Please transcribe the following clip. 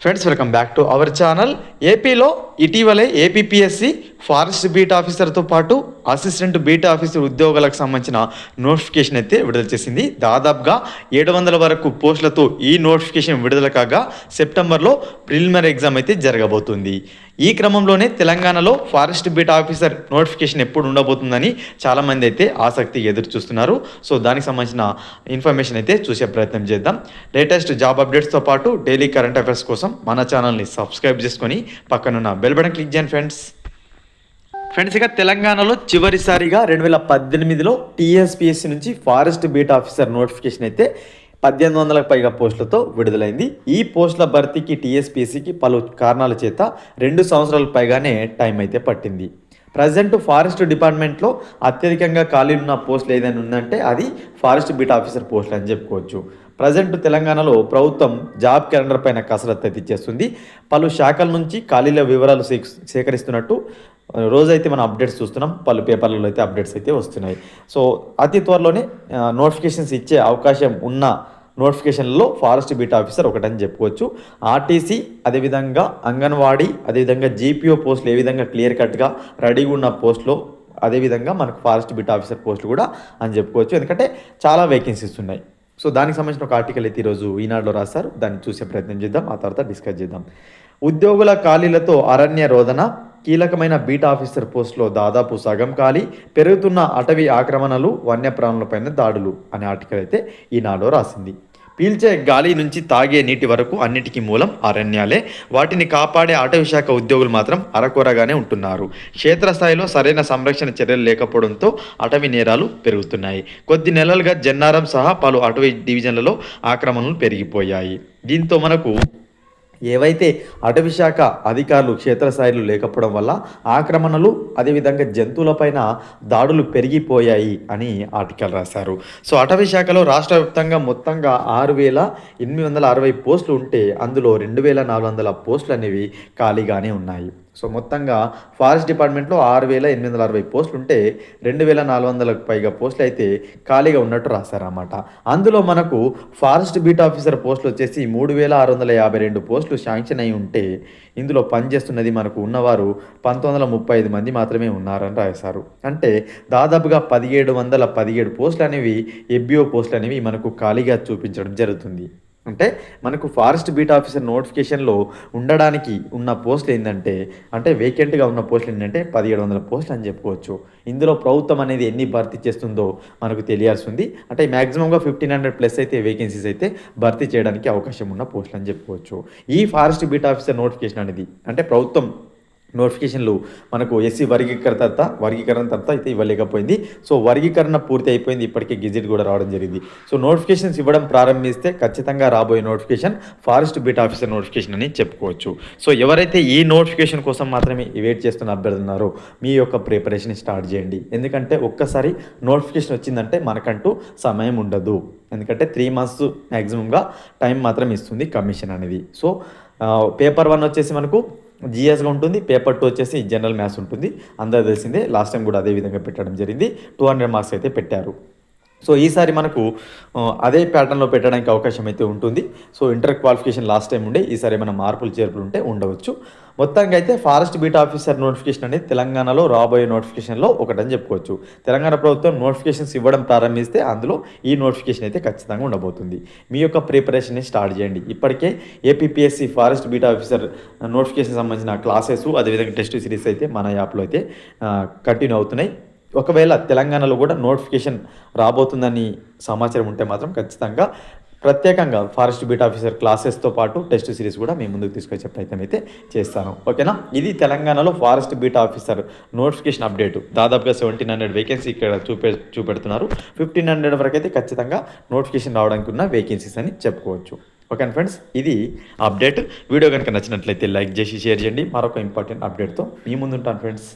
Friends welcome back to our channel ఏపీలో ఇటీవలే APPSC forest beat ఆఫీసర్తో పాటు అసిస్టెంట్ బీట్ ఆఫీసర్ ఉద్యోగాలకు సంబంధించిన నోటిఫికేషన్ అయితే విడుదల చేసింది. దాదాపుగా ఏడు వందల వరకు పోస్టులతో ఈ నోటిఫికేషన్ విడుదల కాగా సెప్టెంబర్లో ప్రిలిమినరీ ఎగ్జామ్ అయితే జరగబోతుంది. ఈ క్రమంలోనే తెలంగాణలో ఫారెస్ట్ బీట్ ఆఫీసర్ నోటిఫికేషన్ ఎప్పుడు ఉండబోతుందని చాలామంది అయితే ఆసక్తి ఎదురు చూస్తున్నారు సో దానికి సంబంధించిన ఇన్ఫర్మేషన్ అయితే చూసే ప్రయత్నం చేద్దాం. లేటెస్ట్ జాబ్ అప్డేట్స్తో పాటు డైలీ కరెంట్ అఫైర్స్ కోసం మన ఛానల్ని సబ్స్క్రైబ్ చేసుకొని పక్కనున్న బెల్ బటన్ క్లిక్ చేయండి ఫ్రెండ్స్. ఫ్రెండ్స్ ఇక తెలంగాణలో చివరిసారిగా రెండు వేల పద్దెనిమిదిలో టీఎస్పిఎస్సి నుంచి ఫారెస్ట్ బీట్ ఆఫీసర్ నోటిఫికేషన్ అయితే పద్దెనిమిది వందలకు పైగా పోస్టులతో విడుదలైంది. ఈ పోస్టుల భర్తీకి టీఎస్పీఎస్సికి పలు కారణాల చేత రెండు సంవత్సరాలు పైగానే టైం అయితే పట్టింది. ప్రజెంట్ ఫారెస్ట్ డిపార్ట్మెంట్లో అత్యధికంగా ఖాళీ ఉన్న పోస్టులు ఏదైనా ఉందంటే అది ఫారెస్ట్ బీట్ ఆఫీసర్ పోస్టులు అని చెప్పుకోవచ్చు. ప్రజెంట్ తెలంగాణలో ప్రభుత్వం జాబ్ క్యాలెండర్ పైన కసరత్తు అయితే ఇచ్చేస్తుంది పలు శాఖల నుంచి ఖాళీల వివరాలు సేకరిస్తున్నట్టు రోజైతే మనం అప్డేట్స్ చూస్తున్నాం. పలు పేపర్లలో అయితే అప్డేట్స్ అయితే వస్తున్నాయి. సో అతి త్వరలోనే నోటిఫికేషన్స్ ఇచ్చే అవకాశం ఉన్న నోటిఫికేషన్లో ఫారెస్ట్ బీట్ ఆఫీసర్ ఒకటని చెప్పుకోవచ్చు. ఆర్టీసీ అదేవిధంగా అంగన్వాడీ అదేవిధంగా జీపీఓ పోస్టులు ఏ విధంగా క్లియర్ కట్గా రెడీగా ఉన్న పోస్టులో అదేవిధంగా మనకు ఫారెస్ట్ బీట్ ఆఫీసర్ పోస్టులు కూడా అని చెప్పుకోవచ్చు. ఎందుకంటే చాలా వేకెన్సీస్ ఉన్నాయి. సో దానికి సంబంధించిన ఒక ఆర్టికల్ అయితే ఈరోజు ఈనాడులో రాస్తారు దాన్ని చూసే ప్రయత్నం చేద్దాం. ఆ తర్వాత డిస్కస్ చేద్దాం. ఉద్యోగుల ఖాళీలతో అరణ్య రోదన కీలకమైన బీట్ ఆఫీసర్ పోస్టులో దాదాపు సగం ఖాళీ పెరుగుతున్న అటవీ ఆక్రమణలు వన్యప్రాణులపైన దాడులు అనే ఆర్టికల్ అయితే ఈనాడు రాసింది. పీల్చే గాలి నుంచి తాగే నీటి వరకు అన్నిటికీ మూలం అరణ్యాలే. వాటిని కాపాడే అటవీ శాఖ ఉద్యోగులు మాత్రం అరకొరగానే ఉంటున్నారు. క్షేత్రస్థాయిలో సరైన సంరక్షణ చర్యలు లేకపోవడంతో అటవీ నేరాలు పెరుగుతున్నాయి. కొద్ది నెలలుగా జన్నారం సహా పలు అటవీ డివిజన్లలో ఆక్రమణలు పెరిగిపోయాయి. దీంతో మనకు ఏవైతే అటవీశాఖ అధికారులు క్షేత్రస్థాయిలో లేకపోవడం వల్ల ఆక్రమణలు అదేవిధంగా జంతువులపైన దాడులు పెరిగిపోయాయి అని ఆర్టికల్ రాశారు. సో అటవీశాఖలో రాష్ట్ర వ్యాప్తంగా మొత్తంగా ఆరు వేల ఎనిమిది వందల అరవై పోస్టులు ఉంటే అందులో రెండు వేల నాలుగు వందల పోస్టులు అనేవి ఖాళీగానే ఉన్నాయి. సో మొత్తంగా ఫారెస్ట్ డిపార్ట్మెంట్లో ఆరు వేల ఎనిమిది వందల అరవై పోస్టులు ఉంటే రెండు వేల నాలుగు వందలకు పైగా పోస్టులు అయితే ఖాళీగా ఉన్నట్టు రాశారన్నమాట. అందులో మనకు ఫారెస్ట్ బీట్ ఆఫీసర్ పోస్టులు వచ్చేసి మూడు వేల ఆరు వందల యాభై రెండు పోస్టులు శాంక్షన్ అయి ఉంటే ఇందులో పనిచేస్తున్నది మనకు ఉన్నవారు పంతొమ్మిది వందల ముప్పై ఐదు మంది మాత్రమే ఉన్నారని రాశారు. అంటే దాదాపుగా పదిహేడు వందల పదిహేడు పోస్టులు అనేవి ఎబ్బిఓ పోస్టులు అనేవి మనకు ఖాళీగా చూపించడం జరుగుతుంది. అంటే మనకు ఫారెస్ట్ బీట్ ఆఫీసర్ నోటిఫికేషన్లో ఉండడానికి ఉన్న పోస్టులు ఏంటంటే అంటే వేకెంట్గా ఉన్న పోస్టులు ఏంటంటే పదిహేడు వందల పోస్టులు అని చెప్పుకోవచ్చు. ఇందులో ప్రభుత్వం అనేది ఎన్ని భర్తీ చేస్తుందో మనకు తెలియాల్సి ఉంది అంటే మ్యాక్సిమంగా ఫిఫ్టీన్ హండ్రెడ్ ప్లస్ అయితే వేకెన్సీస్ అయితే భర్తీ చేయడానికి అవకాశం ఉన్న పోస్టులు అని చెప్పుకోవచ్చు. ఈ ఫారెస్ట్ బీట్ ఆఫీసర్ నోటిఫికేషన్ అనేది అంటే ప్రభుత్వం నోటిఫికేషన్లు మనకు ఎస్సీ వర్గీకరణ తర్వాత వర్గీకరణ తర్వాత అయితే ఇవ్వలేకపోయింది. సో వర్గీకరణ పూర్తి అయిపోయింది. ఇప్పటికే గెజిట్ కూడా రావడం జరిగింది. సో నోటిఫికేషన్స్ ఇవ్వడం ప్రారంభిస్తే ఖచ్చితంగా రాబోయే notification forest beat officer notification అని చెప్పుకోవచ్చు. సో ఎవరైతే ఈ నోటిఫికేషన్ కోసం మాత్రమే వెయిట్ చేస్తున్న అభ్యర్థున్నారో మీ యొక్క ప్రిపరేషన్ స్టార్ట్ చేయండి. ఎందుకంటే ఒక్కసారి నోటిఫికేషన్ వచ్చిందంటే మనకంటూ సమయం ఉండదు. ఎందుకంటే త్రీ మంత్స్ మ్యాక్సిమంగా టైం మాత్రం ఇస్తుంది కమిషన్ అనేది. సో పేపర్ వన్ వచ్చేసి మనకు జిఎస్గా ఉంటుంది పేపర్ టూ వచ్చేసి జనరల్ మ్యాథ్స్ ఉంటుంది. అందరూ తెలిసిందే లాస్ట్ టైం కూడా అదే విధంగా పెట్టడం జరిగింది. టూ హండ్రెడ్ మార్క్స్ అయితే పెట్టారు. సో ఈసారి మనకు అదే ప్యాటర్న్లో పెట్టడానికి అవకాశం అయితే ఉంటుంది. So inter qualification last time ఉండే ఈసారి ఏమైనా మార్పులు చేర్పులు ఉంటే ఉండవచ్చు. మొత్తంగా అయితే ఫారెస్ట్ బీట్ ఆఫీసర్ నోటిఫికేషన్ అనేది తెలంగాణలో రాబోయే నోటిఫికేషన్లో ఒకటని చెప్పుకోవచ్చు. తెలంగాణ ప్రభుత్వం నోటిఫికేషన్స్ ఇవ్వడం ప్రారంభిస్తే అందులో ఈ నోటిఫికేషన్ అయితే ఖచ్చితంగా ఉండబోతుంది. మీ యొక్క ప్రిపరేషన్ని స్టార్ట్ చేయండి. ఇప్పటికే APSC forest beat officer notification సంబంధించిన క్లాసెస్ అదేవిధంగా టెస్ట్ సిరీస్ అయితే మన యాప్లో అయితే కంటిన్యూ అవుతున్నాయి. ఒకవేళ తెలంగాణలో కూడా నోటిఫికేషన్ రాబోతుందని సమాచారం ఉంటే మాత్రం ఖచ్చితంగా ప్రత్యేకంగా ఫారెస్ట్ బీట్ ఆఫీసర్ క్లాసెస్తో పాటు టెస్ట్ సిరీస్ కూడా మేము ముందుకు తీసుకొచ్చే ప్రయత్నం అయితే చేస్తాను. ఓకేనా? ఇది తెలంగాణలో forest beat officer notification update. దాదాపుగా సెవెంటీన్ హండ్రెడ్ వేకెన్సీ ఇక్కడ చూపె చూపెడుతున్నారు. ఫిఫ్టీన్ హండ్రెడ్ వరకు అయితే ఖచ్చితంగా నోటిఫికేషన్ రావడానికి ఉన్న వేకెన్సీస్ అని చెప్పుకోవచ్చు. ఓకే ఫ్రెండ్స్ ఇది అప్డేట్. వీడియో కనుక నచ్చినట్లయితే లైక్ చేసి షేర్ చేయండి. మరొక ఇంపార్టెంట్ అప్డేట్తో మీ ముందు ఉంటాను ఫ్రెండ్స్.